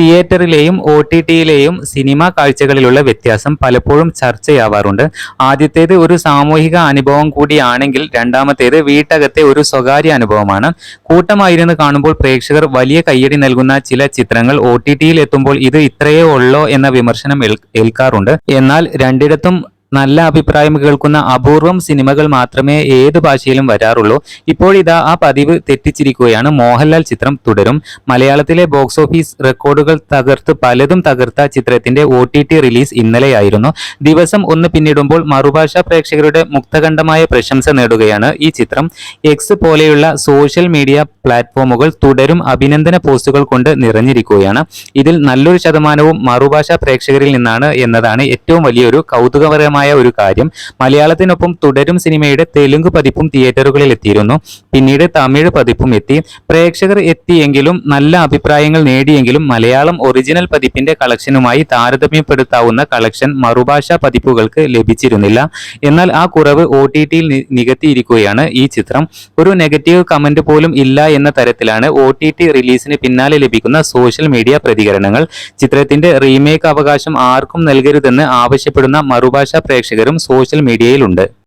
തിയേറ്ററിലെയും O T ടിയിലെയും cinema കാഴ്ചകളിലുള്ള വ്യത്യാസം പലപ്പോഴും ചർച്ചയാവാറുണ്ട്. ആദ്യത്തേത് ഒരു സാമൂഹിക അനുഭവം കൂടിയാണെങ്കിൽ രണ്ടാമത്തേത് വീട്ടകത്തെ ഒരു സ്വകാര്യ അനുഭവമാണ്. കൂട്ടമായിരുന്നു കാണുമ്പോൾ പ്രേക്ഷകർ വലിയ കയ്യടി നൽകുന്ന ചില ചിത്രങ്ങൾ ഒ ടി ടിയിൽ എത്തുമ്പോൾ ഇത് ഇത്രയേ ഉള്ളോ എന്ന വിമർശനം ഏൽ- ഏൽക്കാറുണ്ട്. എന്നാൽ രണ്ടിടത്തും നല്ല അഭിപ്രായം കേൾക്കുന്ന അപൂർവം സിനിമകൾ മാത്രമേ ഏത് ഭാഷയിലും വരാറുള്ളൂ. ഇപ്പോഴിതാ ആ പതിവ് തെറ്റിച്ചിരിക്കുകയാണ്. മോഹൻലാൽ ചിത്രം തുടരും. മലയാളത്തിലെ ബോക്സ് ഓഫീസ് റെക്കോർഡുകൾ തകർത്ത് പലതും തകർത്ത ചിത്രത്തിന്റെ ഒ ടി ടി റിലീസ് ഇന്നലെയായിരുന്നു. ദിവസം ഒന്ന് പിന്നിടുമ്പോൾ മറുഭാഷാ പ്രേക്ഷകരുടെ മുക്തകണ്ഠമായ പ്രശംസ നേടുകയാണ് ഈ ചിത്രം. എക്സ് പോലെയുള്ള സോഷ്യൽ മീഡിയ പ്ലാറ്റ്ഫോമുകൾ തുടരും അഭിനന്ദന പോസ്റ്റുകൾ കൊണ്ട് നിറഞ്ഞിരിക്കുകയാണ്. ഇതിൽ നല്ലൊരു ശതമാനവും മറുഭാഷാ പ്രേക്ഷകരിൽ നിന്നാണ് എന്നതാണ് ഏറ്റവും വലിയൊരു കൗതുകപരമായ ഒരു കാര്യം മലയാളത്തിനൊപ്പം തുടരും സിനിമയുടെ തെലുങ്ക് പതിപ്പും തിയേറ്ററുകളിൽ എത്തിയിരുന്നു. പിന്നീട് തമിഴ് പതിപ്പും എത്തി. പ്രേക്ഷകർ എത്തിയെങ്കിലും നല്ല അഭിപ്രായങ്ങൾ നേടിയെങ്കിലും മലയാളം ഒറിജിനൽ പതിപ്പിന്റെ കളക്ഷനുമായി താരതമ്യപ്പെടുത്താവുന്ന കളക്ഷൻ മറുഭാഷാ പതിപ്പുകൾക്ക് ലഭിച്ചിരുന്നില്ല. എന്നാൽ ആ കുറവ് ഒ ടി ടിയിൽ നികത്തിയിരിക്കുകയാണ് ഈ ചിത്രം. ഒരു നെഗറ്റീവ് കമന്റ് പോലും ഇല്ല എന്ന തരത്തിലാണ് ഒ ടി ടി റിലീസിന് പിന്നാലെ ലഭിക്കുന്ന സോഷ്യൽ മീഡിയ പ്രതികരണങ്ങൾ. ചിത്രത്തിന്റെ റീമേക്ക് അവകാശം ആർക്കും നൽകരുതെന്ന് ആവശ്യപ്പെടുന്ന മറുഭാഷാ പ്രേക്ഷകരും സോഷ്യൽ മീഡിയയിലുണ്ട്